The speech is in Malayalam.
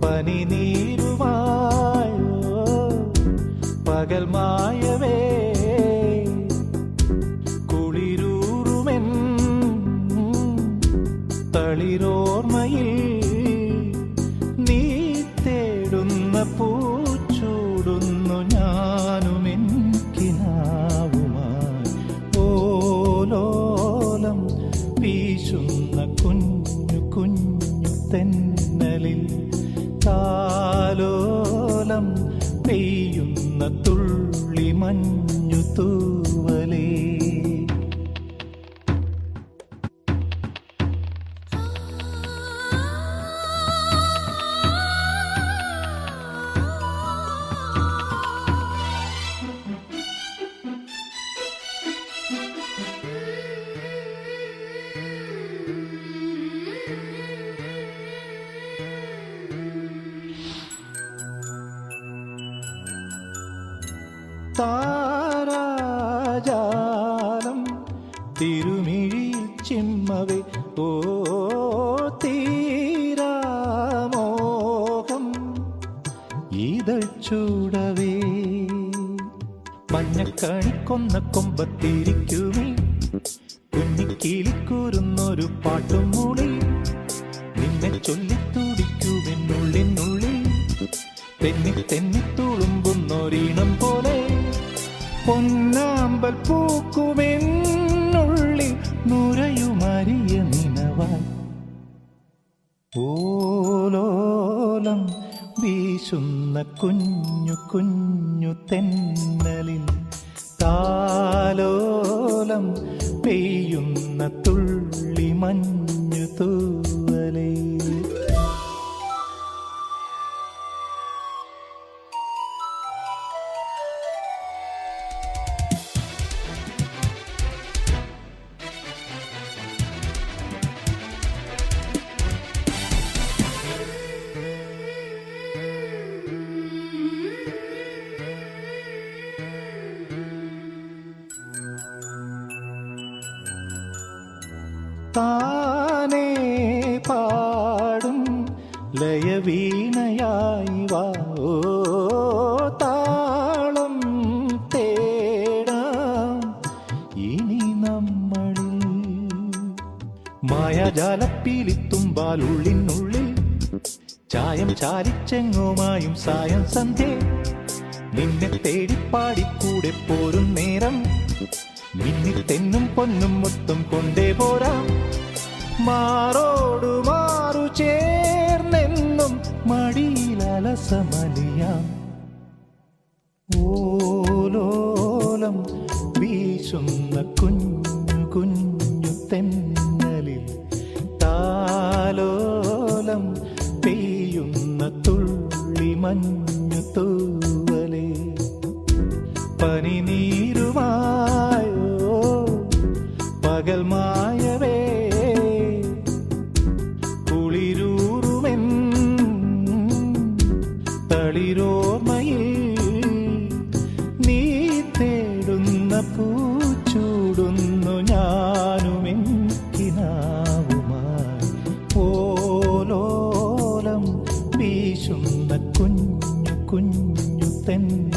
പനി തെന്നലിൽ താലോലം പെയ്യുന്ന തുള്ളി മഞ്ഞു തൂവലേ താരാജാലം തിരുമിഴി ചിമ്മവേ ഓ തീരാമോഹം. ഇതൾ ചൂടവേ മഞ്ഞക്കണിക്കൊന്ന കൊമ്പത്തിരിക്കുമേ. കുഞ്ഞിക്കീലിക്കൂരുന്നൊരു പാട്ടും മൂളി നിന്നെ ചൊല്ലിത്തുടിക്കുമെന്നുള്ളിനുള്ളിൽ തെന്നി തെന്നി തുളുമ്പുന്നൊരീണം പോലെ. പൊന്നാമ്പൽ നുരയുമരിയ നിനവായി. ഓലോലം വീശുന്ന കുഞ്ഞു കുഞ്ഞു തെന്നലിൽ താലോലം പെയ്യുന്ന തുള്ളി മഞ്ഞു തൂവലേ താനേ പാടും ലയവീണയായി വാ. ഓ താളം തേടാം ഇനി നമ്മളിൽ. മായാജാലപ്പീലിത്തുമ്പാലുള്ളിനുള്ളിൽ ചായം ചാലിച്ചെങ്ങുമായും സായം സന്ധ്യ. നിന്നെ തേടിപ്പാടിക്കൂടെ പോരും നേരം. മിന്നിൽ തെന്നും പൊന്നും മൊത്തം കൊണ്ടേ പോരാം. മാറോടു മാറു ചേർന്നെന്നും മടിയിലലസമലിയ. ഓലോലം വീശുന്ന കുഞ്ഞു കുഞ്ഞു തെന്നലിൽ താലോലം പെയ്യുന്ന തുള്ളി മഞ്ഞു തൂവലേ പനി വീശുന്ന കുഞ്ഞു കുഞ്ഞു തെന്ന